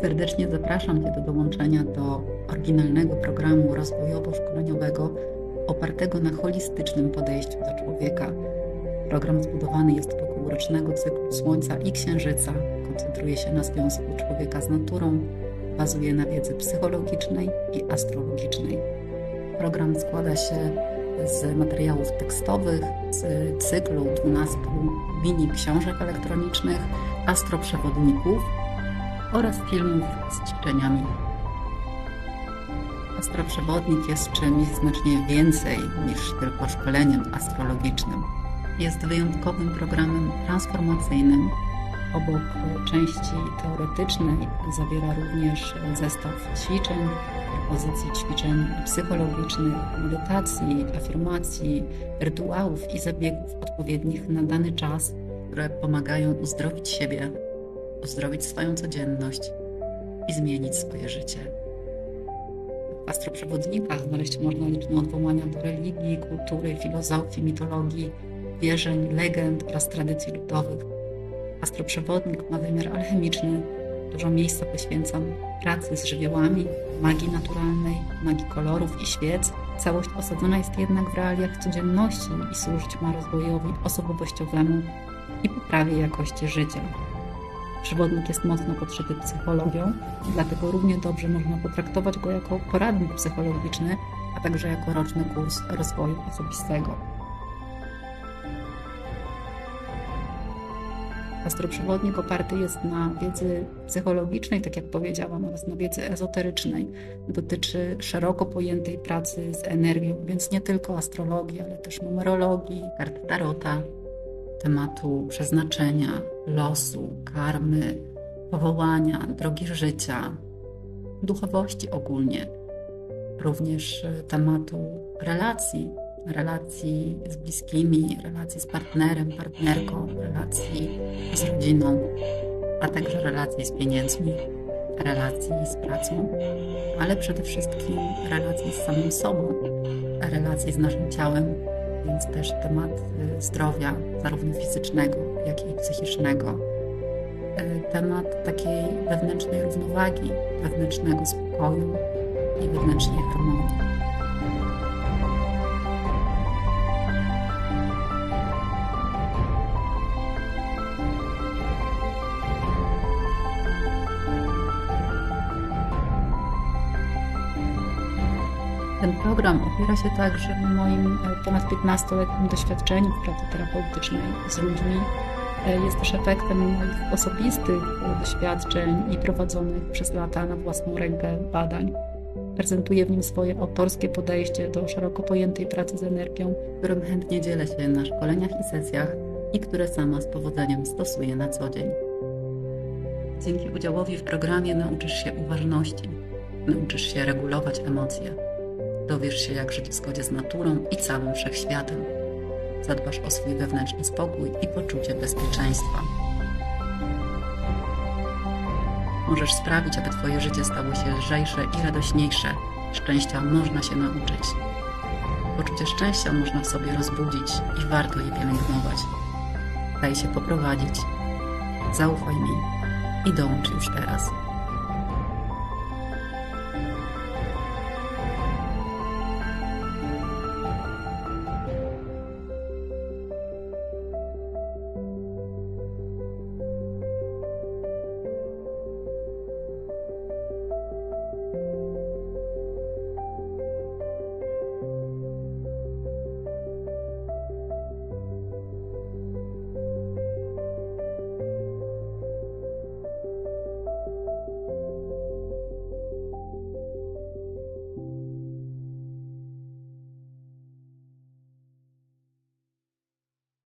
Serdecznie zapraszam Cię do dołączenia do oryginalnego programu rozwojowo-szkoleniowego opartego na holistycznym podejściu do człowieka. Program zbudowany jest wokół rocznego cyklu Słońca i Księżyca, koncentruje się na związku człowieka z naturą, bazuje na wiedzy psychologicznej i astrologicznej. Program składa się z materiałów tekstowych, z cyklu 12 mini książek elektronicznych, astroprzewodników oraz filmów z ćwiczeniami. Astroprzewodnik jest czymś znacznie więcej niż tylko szkoleniem astrologicznym. Jest wyjątkowym programem transformacyjnym. Obok części teoretycznej zawiera również zestaw ćwiczeń, propozycji ćwiczeń psychologicznych, medytacji, afirmacji, rytuałów i zabiegów odpowiednich na dany czas, które pomagają uzdrowić siebie, uzdrowić swoją codzienność i zmienić swoje życie. W astroprzewodnikach znaleźć można liczne odwołania do religii, kultury, filozofii, mitologii, wierzeń, legend oraz tradycji ludowych. Astroprzewodnik ma wymiar alchemiczny, dużo miejsca poświęcam pracy z żywiołami, magii naturalnej, magii kolorów i świec. Całość osadzona jest jednak w realiach codzienności i służyć ma rozwojowi osobowościowemu i poprawie jakości życia. Przewodnik jest mocno podszyty psychologią, dlatego równie dobrze można potraktować go jako poradnik psychologiczny, a także jako roczny kurs rozwoju osobistego. Astroprzewodnik oparty jest na wiedzy psychologicznej, tak jak powiedziałam, oraz na wiedzy ezoterycznej. Dotyczy szeroko pojętej pracy z energią, więc nie tylko astrologii, ale też numerologii, kart tarota, tematu przeznaczenia, losu, karmy, powołania, drogi życia, duchowości ogólnie. Również tematu relacji, relacji z bliskimi, relacji z partnerem, partnerką, relacji z rodziną, a także relacji z pieniędzmi, relacji z pracą, ale przede wszystkim relacji z samym sobą, relacji z naszym ciałem, więc też temat y, zdrowia, zarówno fizycznego, jak i psychicznego. Y, temat takiej wewnętrznej równowagi, wewnętrznego spokoju i wewnętrznej harmonii. Ten program opiera się także na moim e, ponad 15-letnim doświadczeniu w pracy terapeutycznej z ludźmi. E, jest też efektem moich osobistych e, doświadczeń i prowadzonych przez lata na własną rękę badań. Prezentuję w nim swoje autorskie podejście do szeroko pojętej pracy z energią, którym chętnie dzielę się na szkoleniach i sesjach i które sama z powodzeniem stosuję na co dzień. Dzięki udziałowi w programie nauczysz się uważności, nauczysz się regulować emocje Dowiesz się, jak żyć w zgodzie z naturą i całym wszechświatem. Zadbasz o swój wewnętrzny spokój i poczucie bezpieczeństwa. Możesz sprawić, aby Twoje życie stało się lżejsze i radośniejsze. Szczęścia można się nauczyć. Poczucie szczęścia można w sobie rozbudzić i warto je pielęgnować. Daj się poprowadzić. Zaufaj mi i dołącz już teraz.